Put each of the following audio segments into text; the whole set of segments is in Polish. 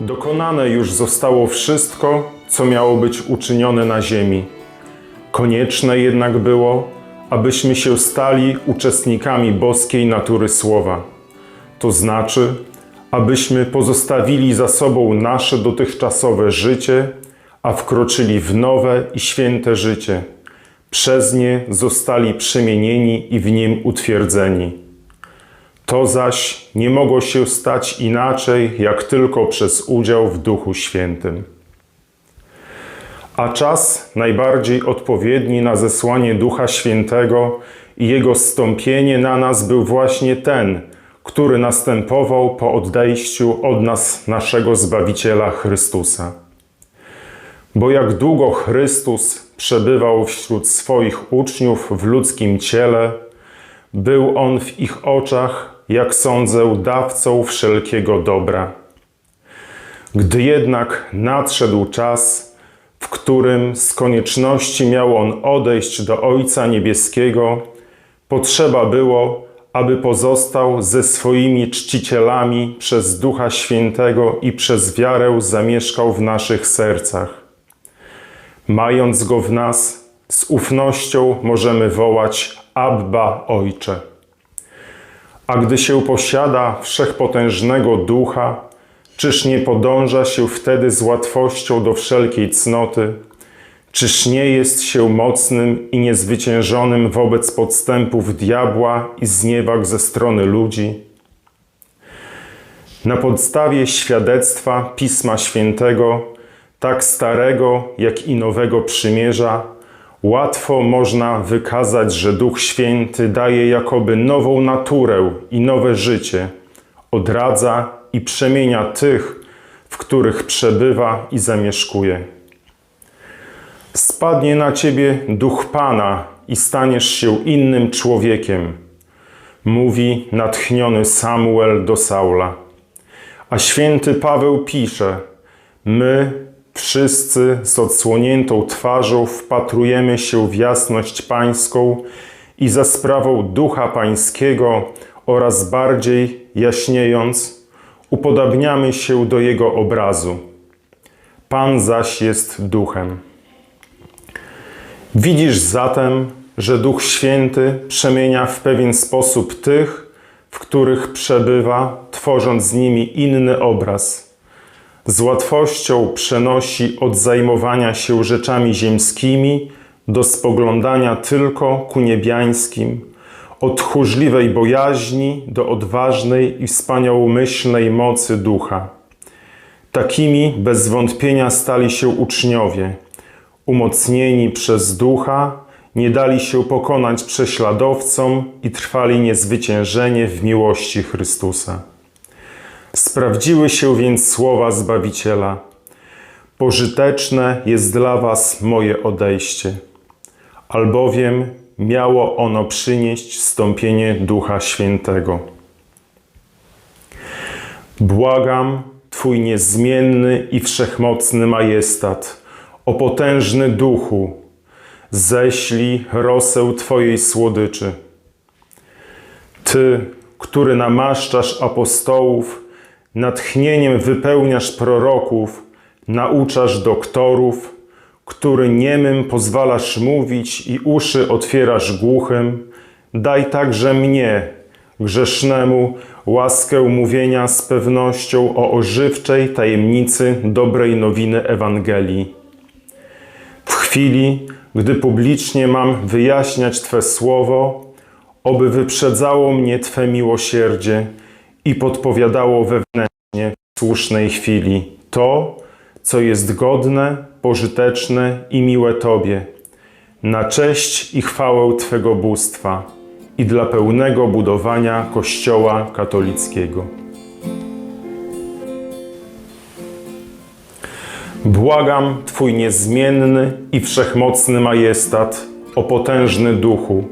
Dokonane już zostało wszystko, co miało być uczynione na ziemi. Konieczne jednak było, abyśmy się stali uczestnikami boskiej natury słowa. To znaczy, abyśmy pozostawili za sobą nasze dotychczasowe życie, a wkroczyli w nowe i święte życie. Przez nie zostali przemienieni i w nim utwierdzeni. To zaś nie mogło się stać inaczej, jak tylko przez udział w Duchu Świętym. A czas najbardziej odpowiedni na zesłanie Ducha Świętego i Jego stąpienie na nas był właśnie ten, który następował po odejściu od nas naszego Zbawiciela Chrystusa. Bo jak długo Chrystus przebywał wśród swoich uczniów w ludzkim ciele, był on w ich oczach, jak sądzę, dawcą wszelkiego dobra. Gdy jednak nadszedł czas, w którym z konieczności miał on odejść do Ojca Niebieskiego, potrzeba było, aby pozostał ze swoimi czcicielami przez Ducha Świętego i przez wiarę zamieszkał w naszych sercach. Mając go w nas, z ufnością możemy wołać Abba Ojcze. A gdy się posiada wszechpotężnego Ducha, czyż nie podąża się wtedy z łatwością do wszelkiej cnoty? Czyż nie jest się mocnym i niezwyciężonym wobec podstępów diabła i zniewag ze strony ludzi? Na podstawie świadectwa Pisma Świętego, tak starego jak i nowego przymierza, łatwo można wykazać, że Duch Święty daje jakoby nową naturę i nowe życie, odradza i przemienia tych, w których przebywa i zamieszkuje. Spadnie na ciebie duch Pana i staniesz się innym człowiekiem, mówi natchniony Samuel do Saula. A święty Paweł pisze: My, wszyscy z odsłoniętą twarzą, wpatrujemy się w jasność Pańską i za sprawą Ducha Pańskiego oraz bardziej jaśniejąc, upodabniamy się do Jego obrazu. Pan zaś jest Duchem. Widzisz zatem, że Duch Święty przemienia w pewien sposób tych, w których przebywa, tworząc z nimi inny obraz. Z łatwością przenosi od zajmowania się rzeczami ziemskimi do spoglądania tylko ku niebiańskim, od tchórzliwej bojaźni do odważnej i wspaniałomyślnej mocy ducha. Takimi bez wątpienia stali się uczniowie. Umocnieni przez ducha, nie dali się pokonać prześladowcom i trwali niezwyciężenie w miłości Chrystusa. Sprawdziły się więc słowa Zbawiciela. Pożyteczne jest dla was moje odejście, albowiem miało ono przynieść wstąpienie Ducha Świętego. Błagam Twój niezmienny i wszechmocny majestat, o potężny duchu, ześlij rosę Twojej słodyczy. Ty, który namaszczasz apostołów, natchnieniem wypełniasz proroków, nauczasz doktorów, który niemym pozwalasz mówić i uszy otwierasz głuchym, daj także mnie, grzesznemu, łaskę mówienia z pewnością o ożywczej tajemnicy dobrej nowiny Ewangelii. W chwili, gdy publicznie mam wyjaśniać Twe słowo, oby wyprzedzało mnie Twe miłosierdzie i podpowiadało wewnętrznie w słusznej chwili to, co jest godne, pożyteczne i miłe Tobie, na cześć i chwałę Twego bóstwa i dla pełnego budowania Kościoła katolickiego. Błagam Twój niezmienny i wszechmocny majestat, o potężny duchu,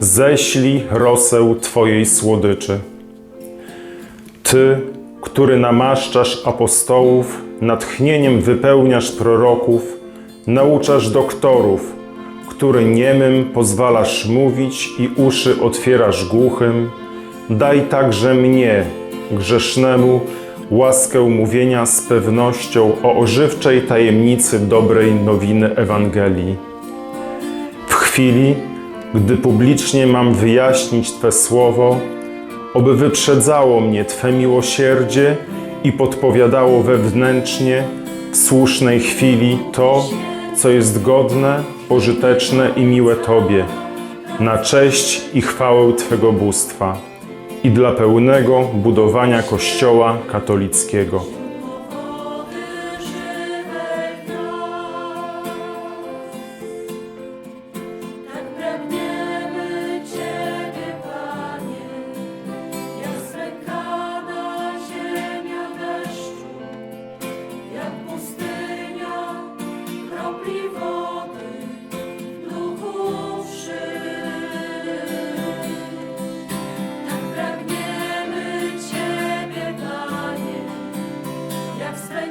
ześlij rosę Twojej słodyczy. Ty, który namaszczasz apostołów, natchnieniem wypełniasz proroków, nauczasz doktorów, który niemym pozwalasz mówić i uszy otwierasz głuchym, daj także mnie, grzesznemu, łaskę mówienia z pewnością o ożywczej tajemnicy dobrej nowiny Ewangelii. W chwili, gdy publicznie mam wyjaśnić Twe słowo, oby wyprzedzało mnie Twe miłosierdzie i podpowiadało wewnętrznie w słusznej chwili to, co jest godne, pożyteczne i miłe Tobie, na cześć i chwałę Twego bóstwa i dla pełnego budowania Kościoła katolickiego. Tak